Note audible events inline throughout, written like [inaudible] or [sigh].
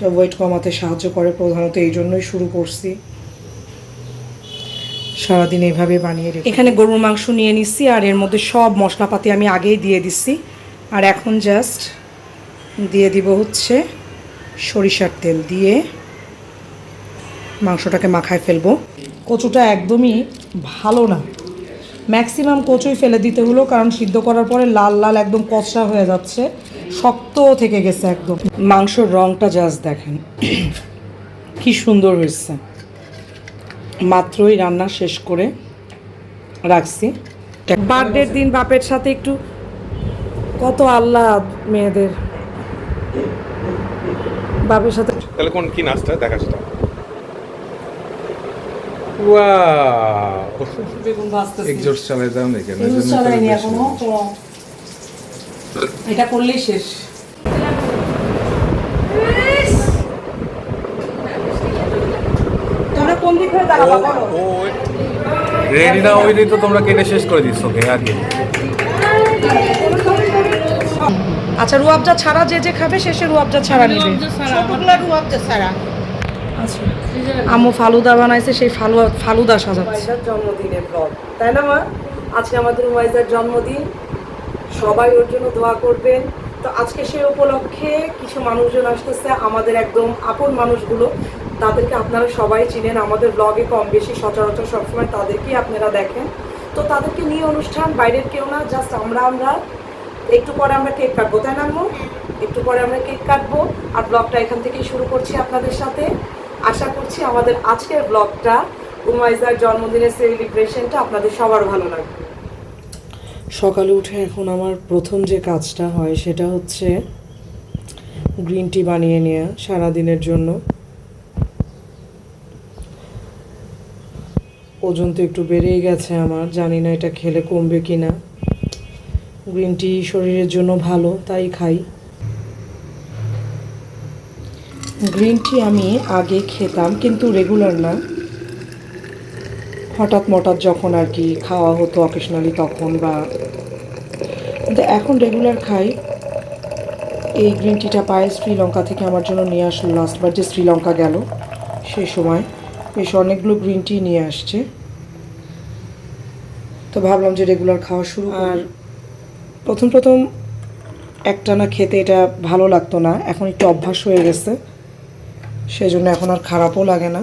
এটা ওয়েট কমাতে সাহায্য করে প্রধানত এই জন্যই শুরু করছি। সারাদিন এইভাবে বানিয়ে রেখে। এখানে গরুর মাংস নিয়ে নিচ্ছি আর এর মধ্যে সব মশলাপাতি আমি আগেই দিয়ে দিচ্ছি। আর এখন জাস্ট দিয়ে দিব হচ্ছে সরিষার তেল দিয়ে মাংসটাকে মাখায় ফেলব। কচুটা একদমই ভালো না। ম্যাক্সিমাম কচুই ফেলে দিতে হলো, কারণ সিদ্ধ করার পরে লাল লাল একদম কষা হয়ে যাচ্ছে। শক্ত থেকে গেছে একদম। মাংসর রংটা জাস্ট দেখেন। [clears throat] কি সুন্দর হয়েছে। মাত্রই রান্না শেষ করে রাখছি। বার্থডের দিন বাপের সাথে একটু কত আল্লাহ মেয়েদের। বাপের সাথে তাহলে কোন কি নাচটা? দেখা সেটা। ওয়াও। বেগুন ভাজতেছি। এক্সজস্ট চালাই দাও নাকি ইউজ চালাইনি এখনও তো এটা করলেই শেষ। তোমরা কোন দিক হয়ে দাঁড়াবা বলো। রেডি না হইলেই তো তোমরা কেটে শেষ করে দিচ্ছ ওকে আগে আচ্ছা রুয়াবজা ছাড়া যে যে খাবে শেষে রুয়াবজা ছাড়া নেবে। ছোটগুলা রুয়াবজা ছাড়া। আচ্ছা। আম্মু ফালুদা বানাইছে সেই ফালুদা ফালুদা সাজাচ্ছে। জন্মদিনের ব্লগ তাই না মা? আজকে আমাদের উমাইজার জন্মদিন। সবাই ওর জন্য দোয়া করবেন। তো আজকে সেই উপলক্ষে কিছু মানুষজন আসতেছে, আমাদের একদম আপন মানুষগুলো। তাদেরকে আপনারা সবাই চিনেন, আমাদের ব্লগে কম বেশি সচরাচর সবসময় তাদেরকেই আপনারা দেখেন। তো তাদেরকে নিয়ে অনুষ্ঠান, বাইরের কেউ না জাস্ট আমরা আমরা। একটু পরে আমরা কেক কাটবো, তাই না একটু পরে আমরা কেক কাটবো। আর ব্লগটা এখান থেকেই শুরু করছি আপনাদের সাথে। আশা করছি আমাদের আজকের ব্লগটা উমাইজার জন্মদিনের সেলিব্রেশনটা আপনাদের সবার ভালো লাগবে। সকালে উঠে এখন আমার প্রথম যে কাজটা হয় সেটা হচ্ছে গ্রিন টি বানিয়ে নেওয়া সারাদিনের জন্য। ওজন তো একটু বেড়েই গেছে আমার, জানি না এটা খেলে কমবে কি না গ্রিন টি শরীরের জন্য ভালো, তাই খাই। গ্রিন টি আমি আগে খেতাম, কিন্তু রেগুলার না। হঠাৎ মঠাৎ যখন আর কি খাওয়া হতো অকেশনালি তখন বা কিন্তু এখন রেগুলার খাই। এই গ্রিন টিটা পায়ে শ্রীলঙ্কা থেকে আমার জন্য নিয়ে আসলো লাস্টবার যে শ্রীলঙ্কা গেল সেই সময়। বেশ অনেকগুলো গ্রিন টি নিয়ে আসছে। তো ভাবলাম যে রেগুলার খাওয়া শুরু আর প্রথম প্রথম একটানা খেতে এটা ভালো লাগতো না। এখন একটু অভ্যাস হয়ে গেছে। সেই জন্য এখন আর খারাপও লাগে না।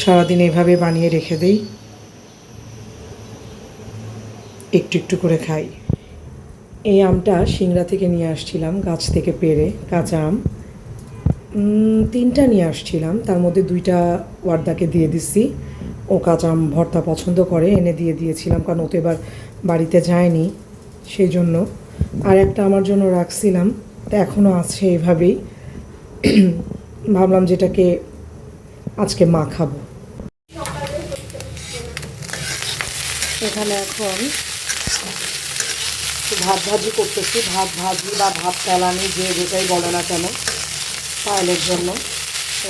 সারাদিন এভাবে বানিয়ে রেখে দেই। একটু একটু করে খাই। এই আমটা সিংড়া থেকে নিয়ে আসছিলাম, গাছ থেকে পেরে, কাঁচা আম। তিনটা নিয়ে আসছিলাম, তার মধ্যে দুইটা ওয়ার্দাকে দিয়ে দিছি। ও কাঁচা আম ভর্তা পছন্দ করে, এনে দিয়ে দিয়েছিলাম, কারণ ও তো এবার বাড়িতে যায়নি, সেই জন্য। আর একটা আমার জন্য রাখছিলাম, তো এখনও আছে এভাবেই। ভাবলাম যেটাকে আজকে মা খাব। এখানে এখন ভাত ভাজি করতেছি। ভাত ভাজি বা ভাত তেলানি যে যেটাই বলে না কেন, পায়েলের জন্য।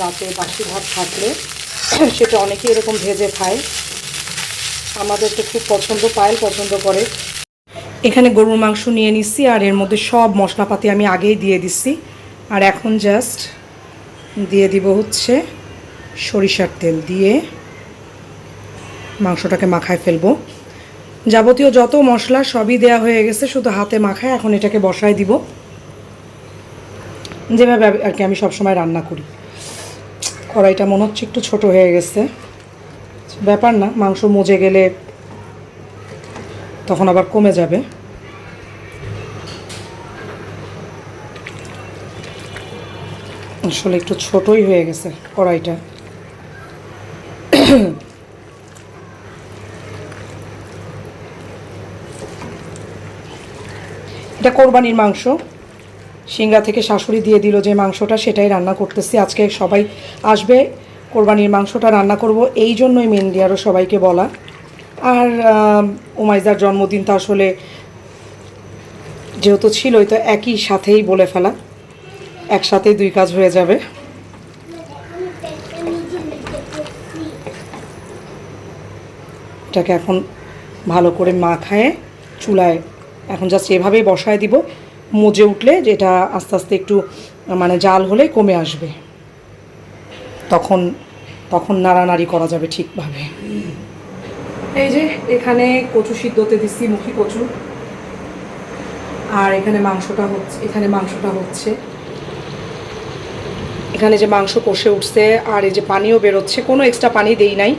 রাতে বাসি ভাত থাকলে [coughs] সেটা অনেকেই এরকম ভেজে খায়। আমাদের তো খুব পছন্দ, পায়েল পছন্দ করে। এখানে গরুর মাংস নিয়ে নিচ্ছি আর এর মধ্যে সব মশলাপাতি আমি আগেই দিয়ে দিচ্ছি আর এখন জাস্ট দিয়ে দিব হচ্ছে সরিষার তেল দিয়ে মাংসটাকে মাখায় ফেলব। যাবতীয় যত মশলা সবই দেয়া হয়ে গেছে, শুধু হাতে মাখায় এখন এটাকে বসায় দিব। যেভাবে আর কি আমি সবসময় রান্না করি। কড়াইটা মনে হচ্ছে একটু ছোট হয়ে গেছে। ব্যাপার না, মাংস মজে গেলে তখন আবার কমে যাবে। আসলে একটু ছোটই হয়ে গেছে কড়াইটা। এটা কোরবানির মাংস। সিংড়া থেকে শাশুড়ি দিয়ে দিল যে মাংসটা, সেটাই রান্না করতেছি। আজকে সবাই আসবে, কোরবানির মাংসটা রান্না করব। এই জন্যই মেনলি আরও সবাইকে বলা। আর উমাইজার জন্মদিন তো আসলে যেহেতু ছিলই, তো একই সাথেই বলে ফেলা। একসাথেই দুই কাজ হয়ে যাবে। এটাকে এখন ভালো করে মাখায় চুলায় এখন জাস্ট এভাবেই বসায় দিব। মজে উঠলে যেটা আস্তে আস্তে একটু মানে জাল হলে কমে আসবে। তখন তখন নাড়ানাড়ি করা যাবে ঠিকভাবে। এই যে এখানে কচু সিদ্ধতে দিচ্ছি মুখী কচু। আর এখানে মাংসটা হচ্ছে, এখানে মাংসটা হচ্ছে। এখানে যে মাংস কষে উঠছে আর এই যে পানিও বেরোচ্ছে, কোনো এক্সট্রা পানি দেই নাই।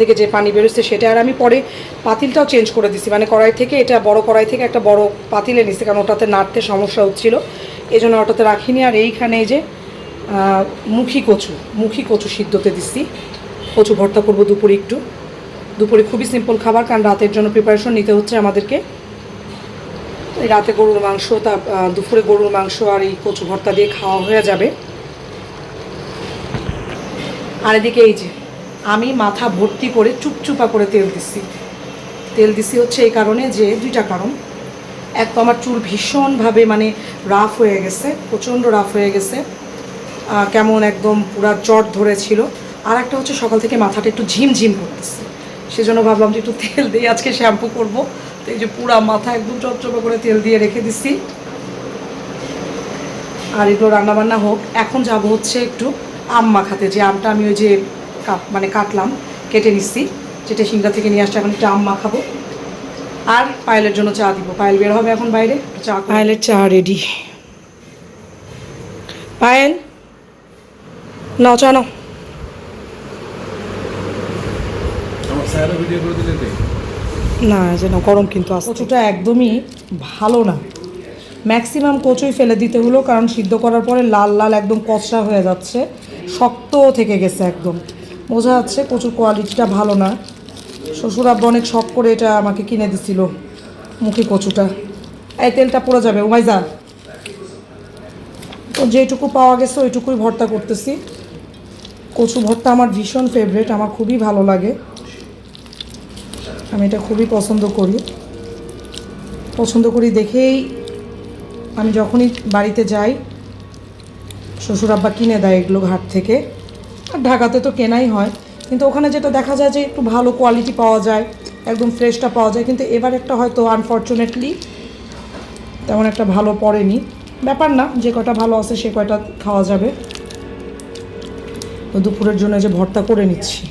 থেকে যে পানি বেরোচ্ছে সেটা, আর আমি পরে পাতিলটাও চেঞ্জ করে দিছি। মানে কড়াই থেকে, এটা বড় কড়াই থেকে একটা বড় পাতিলে নিছি, কারণ ওটাতে নাড়তে সমস্যা হচ্ছিল। এই জন্য ওটাতে রাখিনি, আর এইখানে এই যে মুখী কচু মুখী কচু সিদ্ধতে দিছি। কচু ভর্তা করব দুপুরে একটু। দুপুরে খুবই সিম্পল খাবার, কারণ রাতের জন্য প্রিপারেশন নিতে হচ্ছে আমাদেরকে। এই রাতে গরুর মাংস, তা দুপুরে গরুর মাংস আর এই কচু ভর্তা দিয়ে খাওয়া হয়ে যাবে। আর এদিকে এই যে আমি মাথা ভর্তি করে চুপচুপা করে তেল দিচ্ছি তেল দিছি হচ্ছে এই কারণে যে, দুইটা কারণ। এক তো আমার চুল ভীষণভাবে মানে রাফ হয়ে গেছে, প্রচণ্ড রাফ হয়ে গেছে কেমন একদম পুরা জট ধরেছিল। আর একটা হচ্ছে সকাল থেকে মাথাটা একটু ঝিমঝিম করতেছে। সেজন্য ভাবলাম যে একটু তেল দিয়ে আজকে শ্যাম্পু করব। তো এই যে পুরা মাথা একদম চপচপা করে তেল দিয়ে রেখে দিছি। আর এগুলো রান্নাবান্না হোক, এখন যাব হচ্ছে একটু আম মাখাতে। যে আমটা আমি ওই যে কাট মানে কাটলাম কেটে নিচ্ছি। যেটা সিংড়া থেকে নিয়ে আসছে এখন একটু আম মাখাবো। আর পায়েলের জন্য চা দিব। পায়েল বের হবে এখন বাইরে চা পায়েলের চা রেডি পায়েল নাও চা নাও। আমার স্যারও ভিডিও করে দিলে তুই না যেন গরম কিন্তু আসছে। কচুটা একদমই ভালো না। ম্যাক্সিমাম কচুই ফেলে দিতে হলো কারণ সিদ্ধ করার পরে লাল লাল একদম কষা হয়ে যাচ্ছে। শক্ত থেকে গেছে একদম। বোঝা যাচ্ছে কচুর কোয়ালিটিটা ভালো না। শ্বশুর আব্বা অনেক শখ করে এটা আমাকে কিনে দিছিল, মুখে কচুটা। এই তেলটা পড়ে যাবে, উমাইজা। তো যেটুকু পাওয়া গেছে ওইটুকুই ভর্তা করতেছি। কচু ভর্তা আমার ভীষণ ফেভারেট আমার খুবই ভালো লাগে। আমি এটা খুবই পছন্দ করি। পছন্দ করি দেখেই আমি যখনই বাড়িতে যাই, শ্বশুর আব্বা কিনে দেয় এগুলো ঘাট থেকে। ঢাকাতে তো কেনাই হয়। কিন্তু ওখানে যেটা দেখা যায় যে একটু ভালো কোয়ালিটি পাওয়া যায় একদম ফ্রেশটা পাওয়া যায়। কিন্তু এবার একটা হয়তো আনফর্চুনেটলি তেমন একটা ভালো পড়েনি। ব্যাপার না যে কয়টা ভালো আছে সে কয়টা খাওয়া যাবে। তো দুপুরের জন্য যে ভর্তা করে নিচ্ছি।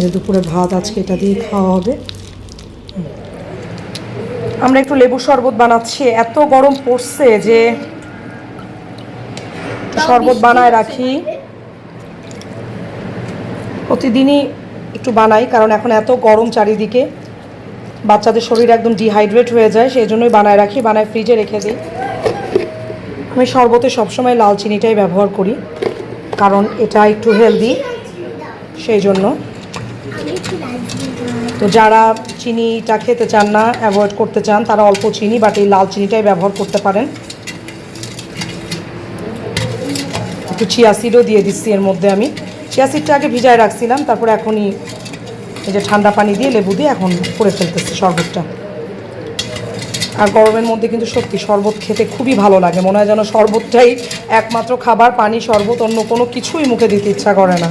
যে দুপুরে ভাত আজকে এটা দিয়ে খাওয়া হবে। আমরা একটু লেবু শরবত বানাচ্ছি। এত গরম পড়ছে যে শরবত বানায় রাখি। প্রতিদিনই একটু বানাই, কারণ এখন এত গরম চারিদিকে। বাচ্চাদের শরীর একদম ডিহাইড্রেট হয়ে যায় সেই জন্যই বানায় রাখি, বানায় ফ্রিজে রেখে দিই। আমি শরবতে সবসময় লাল চিনিটাই ব্যবহার করি, কারণ এটা একটু হেলদি সেই জন্য তো যারা চিনিটা খেতে চান না অ্যাভয়েড করতে চান, তারা অল্প চিনি বাট এই লাল চিনিটাই ব্যবহার করতে পারেন। একটু চিয়া সিডও দিয়ে দিচ্ছি এর মধ্যে আমি। চিয়া আগে ভিজায় রাখছিলাম, তারপরে এখনই এই যে ঠান্ডা পানি দিয়ে লেবু দিয়ে এখন করে ফেলতেছি শরবতটা। আর গরমের মধ্যে কিন্তু সত্যি শরবত খেতে খুবই ভালো লাগে। মনে হয় যেন শরবতটাই একমাত্র খাবার, পানি, শরবত, অন্য কোনো কিছুই মুখে দিতে ইচ্ছা করে না।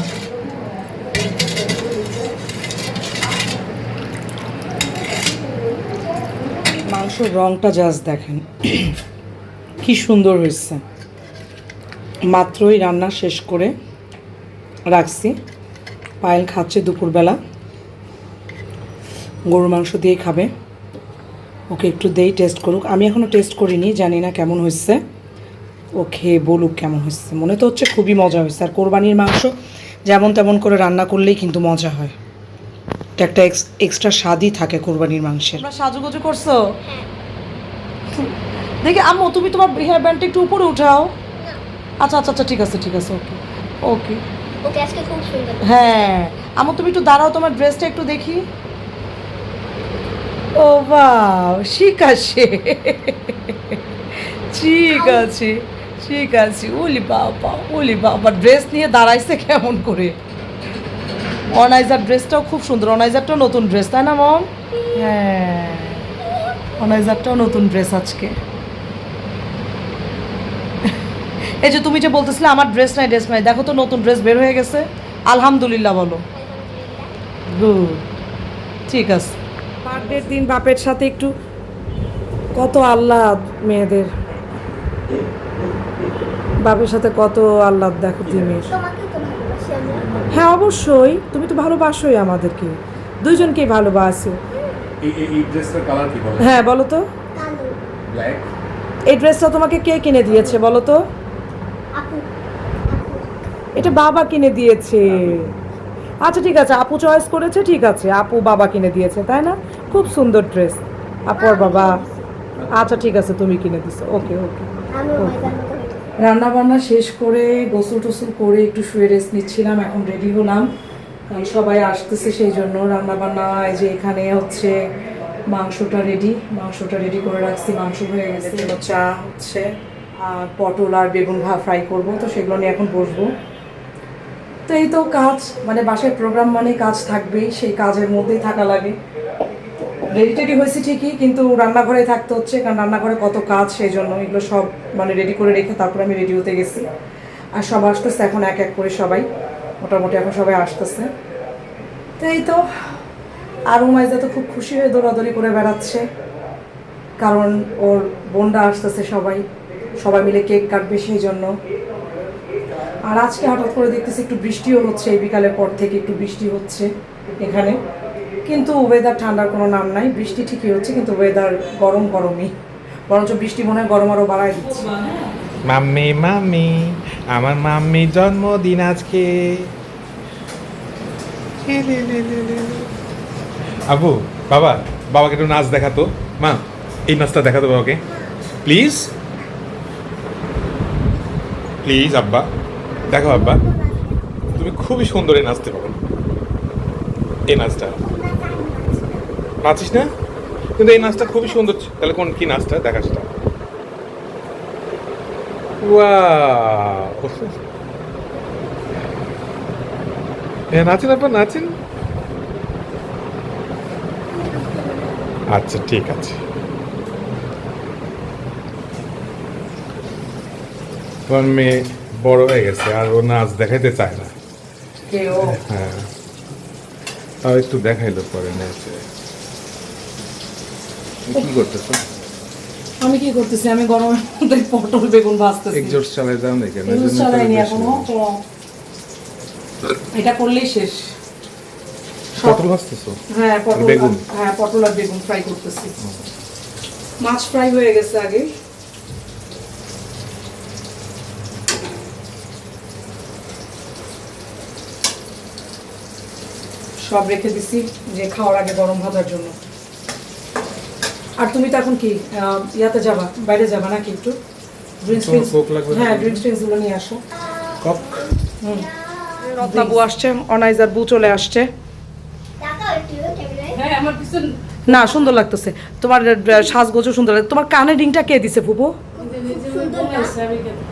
মাংসর রংটা জাস্ট দেখেন। কি সুন্দর হয়েছে। মাত্রই রান্না শেষ করে রাখছি। পায়েল খাচ্ছে দুপুরবেলা। গরুর মাংস দিয়ে খাবে। ওকে একটু দেই টেস্ট করুক। আমি এখনও টেস্ট করিনি, জানি না কেমন হয়েছে। ও খেয়ে বলুক কেমন হয়েছে। মনে তো হচ্ছে খুবই মজা হয়েছে। আর কোরবানির মাংস যেমন তেমন করে রান্না করলেই কিন্তু মজা হয়। একটা এক্সট্রা স্বাদই থাকে কোরবানির মাংসের। সাজুগুজু করছ? দেখি, আম্মু, তুমি তোমার হেয়ার ব্যান্ডটা একটু উপরে উঠাও। আচ্ছা আচ্ছা আচ্ছা ঠিক আছে ঠিক আছে, ওকে। ওকে। ওকে আজকে খুব সুন্দর হ্যাঁ। আম্মু তুমি একটু দাঁড়াও তোমার ড্রেসটা একটু দেখি। ও বাহ ঠিক আছে। ঠিক আছে ঠিক আছে। ওলি বাবা ওলি বাবা ড্রেস নিয়ে দাঁড়াইছে কেমন করে? অনাইজার ড্রেসটাও খুব সুন্দর। অনাইজারটাও নতুন ড্রেস তাই না মম? হ্যাঁ। অনাইজারটাও নতুন ড্রেস আজকে। এই যে তুমি যে বলতেছিলে আমার ড্রেস নাই ড্রেস নাই দেখো তো নতুন ড্রেস বের হয়ে গেছে। আলহামদুলিল্লাহ বলো। গুড ঠিক আছে। বার্থডের দিন বাপের সাথে একটু কত আহ্লাদ মেয়েদের। বাপের সাথে কত আহ্লাদ দেখো দিনের তোমাকে তো ভালোবাসি আমরা হ্যাঁ অবশ্যই। তুমি তো ভালোবাসোই আমাদেরকে। দুইজনকেই ভালোবাসো। এই এই- এই ড্রেসটার কালার কি বলো? হ্যাঁ বলো তো। এই ড্রেসটা তোমাকে কে কিনে দিয়েছে বলো তো? এটা বাবা কিনে দিয়েছে। আচ্ছা ঠিক আছে আপু চয়েস করেছে ঠিক আছে আপু বাবা কিনে দিয়েছে তাই না? খুব সুন্দর ড্রেস আপু আর বাবা আচ্ছা ঠিক আছে তুমি কিনে দিছো। ওকে ওকে। রান্না বান্না শেষ করে গোসল টোসল করে একটু শুয়ে রেস্ট নিচ্ছিলাম এখন রেডি হলাম। সবাই আসতেছে সেই জন্য রান্না বান্না এই যে এখানে হচ্ছে মাংসটা রেডি মাংসটা রেডি করে রাখছি মাংস হয়ে গেছে চা হচ্ছে। পটল আর বেগুন ভা ফ্রাই করব, তো সেগুলো নিয়ে এখন বসবো। তো এই তো কাজ মানে বাসায় প্রোগ্রাম মানে কাজ থাকবেই, সেই কাজের মধ্যেই থাকা লাগে। রেডি টেডি হয়েছে ঠিকই, কিন্তু রান্নাঘরে থাকতে হচ্ছে, কারণ রান্নাঘরে কত কাজ সেই জন্য এগুলো সব মানে রেডি করে রেখে তারপরে আমি রেডি হতে গেছি। আর সব আসতেছে এখন এক এক করে সবাই, মোটামুটি এখন সবাই আসতেছে। তো এই তো, আর উমাইজা তো খুব খুশি হয়ে দৌড়াদৌড়ি করে বেড়াচ্ছে, কারণ ওর বোনরা আসতেছে সবাই। সবাই মিলে কেক কাটবে সেই জন্য। আর আজকে হঠাৎ করে দেখতেছি একটু বৃষ্টিও হচ্ছে, এই বিকালের পর থেকে একটু বৃষ্টি হচ্ছে এখানে। কিন্তু ওয়েদার ঠান্ডার কোনো নাম নাই, বৃষ্টি ঠিকই হচ্ছে, কিন্তু ওয়েদার গরম গরমই। বরঞ্চ বৃষ্টি মনে হয় গরম আরও বাড়ায় দিচ্ছে। মাম্মি মাম্মি, আমার মাম্মি জন্মদিন আজকে। আবু, বাবা, বাবাকে একটু নাচ দেখাতো। মা, এই নাচটা দেখাতো বাবাকে। প্লিজ। প্লিজ, আব্বা। দেখো, আব্বা, তুমি খুবই সুন্দর এই নাচতে পারো। এই নাচটা। নাচিস না? কিন্তু এই নাচটা খুবই সুন্দর তাহলে কোন কি নাচটা? দেখা সেটা ওয়াও। এ, নাচেন আপা নাচেন। আচ্ছা ঠিক আছে। তোমার মেয়ে বড় হয়ে গেছে আর ও নাচ দেখাইতে চায় না। হ্যাঁ। তাও একটু দেখাইলো পরে নাচে। কি করতেছো? আমি কি করতেছি? আমি গরমের মধ্যে পটল বেগুন ভাজতেছি। এক্সজস্ট চালাই দাও চালাইনি এখনও এটা করলেই শেষ। পটল ভাজতেছো? হ্যাঁ পটল বেগুন? হ্যাঁ পটল আর বেগুন ফ্রাই করতেছি। মাছ ফ্রাই হয়ে গেছে আগে। সব রেখে দিছি যে খাওয়ার আগে গরম ভাজার জন্য। আর তুমি তো এখন কি ইয়াতে যাবা বাইরে যাবা নাকি একটু? ড্রিঙ্কস হ্যাঁ? ড্রিঙ্কস ট্রিঙ্কস নিয়ে আসো। কক রত্নাবু আসছে অনাইজার বু চলে আসছে। টাকা একটু ক্যামেরায় না সুন্দর লাগতেছে। তোমার সাজগোজও সুন্দর লাগে তোমার কানে রিংটা কে দিছে ফুপু?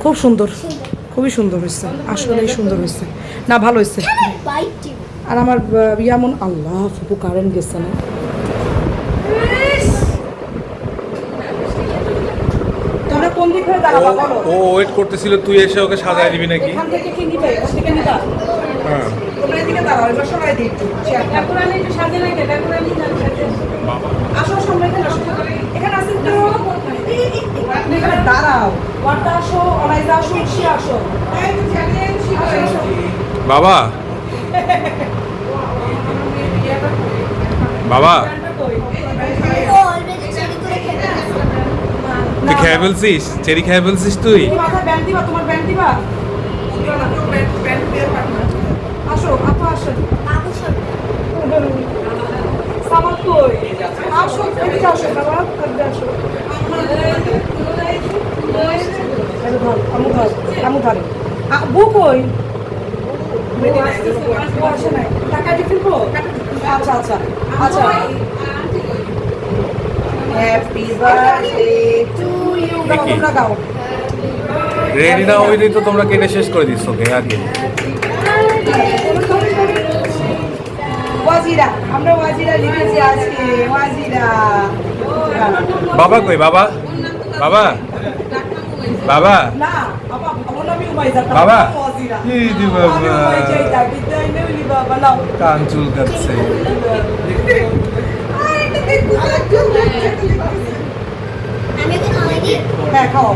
খুব সুন্দর। খুবই সুন্দর হয়েছে। আসলেই সুন্দর হয়েছে। না ভালো হয়েছে। আর আমার ইয়ামন আল্লাহ ফুপু কারেন্ট গেছে না। তোমরা কোন দিক ও ওয়েট করতেছিল তুই এসে ওকে সাজায় দিবি নাকি? এখান থেকে কি নিবে? এখান থেকে নিবা? হ্যাঁ। তোমরা এদিকে দাঁড়াও এবার সবাই দিই একটু চেয়ারটা। আসো সামনে এখানে আসো। এখানে আসেন তো এই, এই, এই, এখানে দাঁড়াও। ওয়ার্ডটা আসো অনাইজা আসো ইসি আসো। আসো, আসো। বাবা। বাবা। তুই খেয়ে ফেলছিস? চেরি খেয়ে ফেলছিস তুই? আসতেছে, বউ আসে নাই। টাকা দিয়ে ফেলব? আচ্ছা, আচ্ছা, আচ্ছা। To you. গাও, দেখি। তোমরা গাও। রেডি না ওই তো তোমরা কেটে শেষ করে দিচ্ছ ওকে আর কি ওয়াজিরা আমরা ওয়াজিরা লিখেছি আজকে ওয়াজিরা বাবা কই বাবা বাবা বাবা না বাবা বাবা? নাম ওয়াজিরা এই দি বাবা। আমি উমাইজাই ডাকি তাই নেউলি বাবা নাও কান চুলকাচ্ছে আমি ওকে খাওয়াইনি হ্যাঁ খাও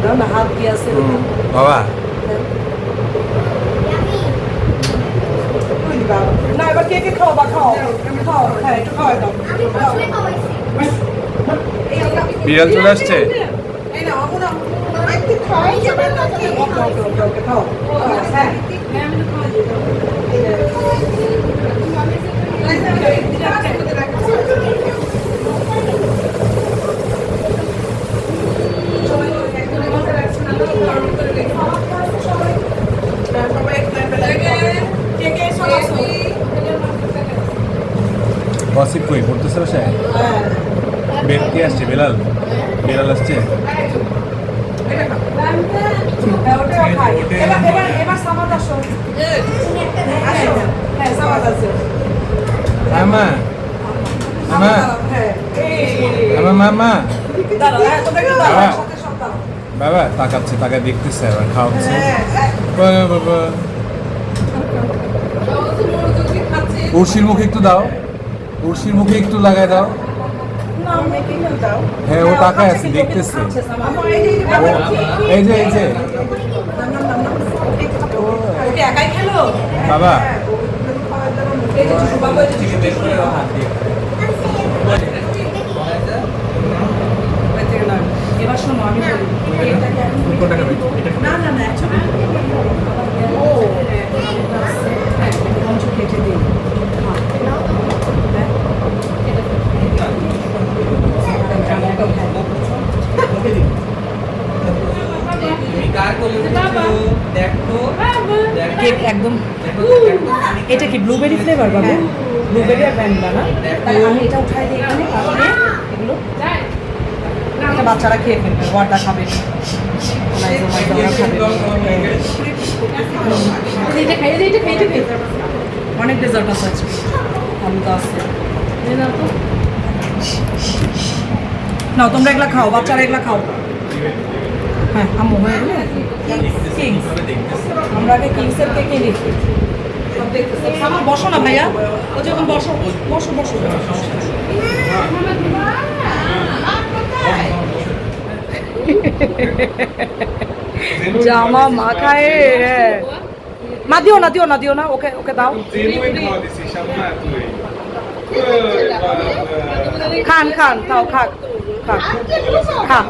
দাও না হাত দিয়ে আছে বাবা না এবার কে কে খাও বা খাও খাও হ্যাঁ একটু খাওয়াই দাও আমি প্রথমে খাওয়াইছি বিড়াল চলে আসছে? ওকে হ্যাঁ। গসিপ কই পড়তেছে বসে বেল কে আসছে বেলাল। বেলাল আসছে। মামা। মামা। হ্যাঁ মামা। বাবা। বাবা তাকাচ্ছে তাকায় দেখতেছে আবার খাওয়াচ্ছে। বাবা বাবা। উর্সির মুখে একটু দাও। উর্সির মুখে একটু লাগাই দাও। হ্যাঁ ও তাকায় আছে দেখতেছে। এই যে এই যে। ওকে একাই খেলো বাবা। এবার শোনো আমি না না না একচুয়ালি ও হ্যাঁ, অংশ কেটে দিই হ্যাঁ। কেক একদম এটা কি ব্লুবেরি ফ্লেভার বাবু? ব্লুবেরি আর ভ্যানিলা না? তাহলে আমি এটা উঠাই দিই এখানে আপনি এগুলো বাচ্চারা খেয়ে ফেলবে ওয়াটা খাবে অনেক ডেজার্ট আছে আজকে। হালুদা আছে। নাও তোমরা এগুলা খাও বাচ্চারা এগুলা খাও। হ্যাঁ আম্মু হয়ে গেল। কিংস আমরা আগে কিংসের কেকে আমার বসো না ভাইয়া। জামা মাখায় মা, দিও না দিও না দিও না। ওকে ওকে দাও। খান খান তাও খাক খাক। খা।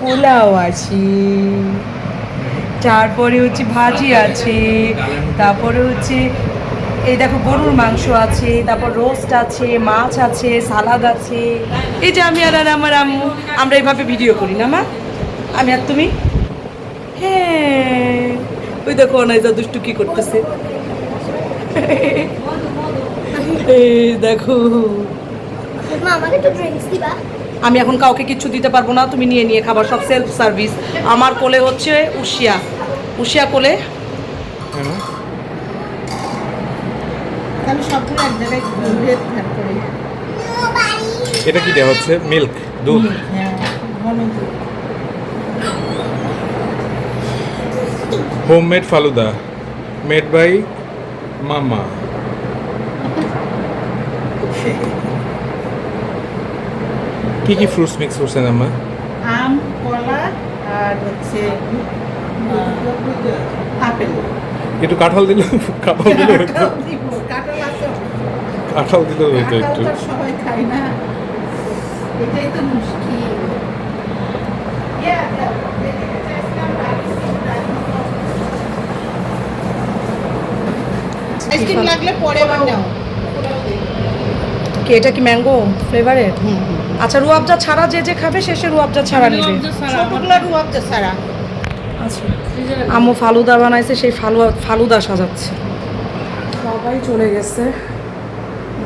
পোলাও আছে, তারপরে হচ্ছে ভাজি আছে, তারপরে হচ্ছে, এই দেখো গরুর মাংস আছে, তারপর রোস্ট আছে, মাছ আছে সালাদ আছে। এই যে আমি আর আর আমার আম্মু, আমরা এইভাবে ভিডিও করি না মা? আমি আর তুমি? হ্যাঁ ওই দেখো অনাইজা দুষ্টু কি করতেছে। দেখো। মা, আমাকে একটু ড্রিঙ্কস দিবা? আমি এখন কাউকে কিছু দিতে পারব না তুমি নিয়ে নিয়ে খাবার সব সেলফ সার্ভিস আমার কোলে হচ্ছে উশিয়া উশিয়া কোলে? এটা কি দেওয়া হচ্ছে? মিল্ক দুধ? হ্যাঁ দুধ। হোমমেড ফালুদা মেড বাই মামা। [laughs] কি কি ফ্রুটস মিক্স করছেন আম্মা আম কলা আর হচ্ছে আপেল একটু কাঁঠাল দিলে কাঁঠাল দিলে কাঁঠাল আছে কাঁঠাল দিলে হতো একটু সবাই খায় না এটাই তো মুশকিল আইসক্রিম লাগলে পরে আবার নাও কি এটা কি ম্যাঙ্গো ফ্লেভারের আচ্ছা রুয়াবজা ছাড়া যে যে খাবে সে সে রুয়াবজা ছাড়া নেবে। ছোটগুলো রুয়াবজা ছাড়া। আচ্ছা। আম্মু ফালুদা বানাইছে সেই ফালুয়া ফালুদা সাজাচ্ছে। সবাই চলে গেছে।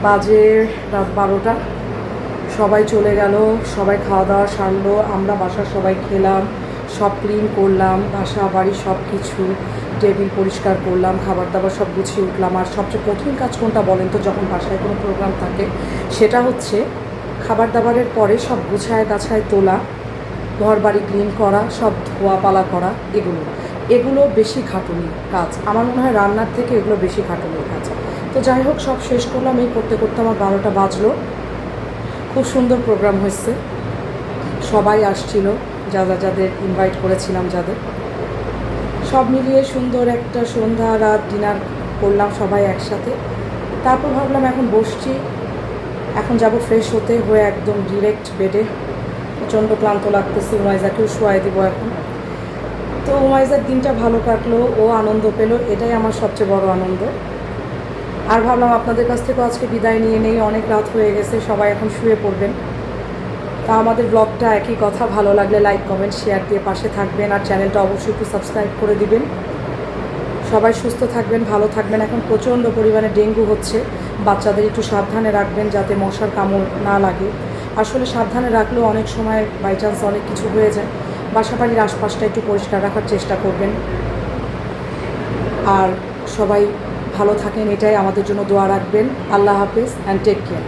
বাজে রাত বারোটা। সবাই চলে গেল সবাই খাওয়া দাওয়া সারলো আমরা বাসার সবাই খেলাম সব ক্লিন করলাম বাসা বাড়ি সব কিছু টেবিল পরিষ্কার করলাম খাবার দাবার সব গুছিয়ে উঠলাম। আর সবচেয়ে কঠিন কাজ কোনটা বলেন তো যখন বাসায় কোনো প্রোগ্রাম থাকে সেটা হচ্ছে খাবার দাবারের পরে সব গুছায় গাছায় তোলা ঘর বাড়ি ক্লিন করা, সব ধোয়া পালা করা, এগুলো। এগুলো বেশি খাটুনি কাজ। আমার মনে হয় রান্নার থেকে এগুলো বেশি খাটুনির কাজ। তো যাই হোক, সব শেষ করলাম। এই করতে করতে আমার বারোটা বাজলো। খুব সুন্দর প্রোগ্রাম হয়েছে। সবাই আসছিল। যারা যাদের ইনভাইট করেছিলাম যাদের। সব মিলিয়ে সুন্দর একটা সন্ধ্যা, রাত ডিনার করলাম সবাই একসাথে। তারপর ভাবলাম এখন বসছি। এখন যাব ফ্রেশ হতে হয়ে একদম ডিরেক্ট বেডে প্রচণ্ড ক্লান্ত লাগতেছে, উমাইজাকেও শোয়াই দিব এখন। তো উমাইজার দিনটা ভালো কাটলো, ও আনন্দ পেল, এটাই আমার সবচেয়ে বড় আনন্দ। আর ভাবলাম আপনাদের কাছ থেকেও আজকে বিদায় নিয়ে নেই, অনেক রাত হয়ে গেছে, সবাই এখন শুয়ে পড়বেন। তা আমাদের ব্লগটা একই কথা, ভালো লাগলে লাইক কমেন্ট শেয়ার দিয়ে পাশে থাকবেন। আর চ্যানেলটা অবশ্যই একটু সাবস্ক্রাইব করে দিবেন। সবাই সুস্থ থাকবেন, ভালো থাকবেন। এখন প্রচণ্ড পরিমাণে ডেঙ্গু হচ্ছে। বাচ্চাদের একটু সাবধানে রাখবেন যাতে মশার কামড় না লাগে। আসলে সাবধানে রাখলেও অনেক সময় বাই চান্স অনেক কিছু হয়ে যায়। বাসা বাড়ির আশপাশটা একটু পরিষ্কার রাখার চেষ্টা করবেন। আর সবাই ভালো থাকেন, এটাই আমাদের জন্য দোয়া রাখবেন। আল্লাহ হাফেজ অ্যান্ড টেক কেয়ার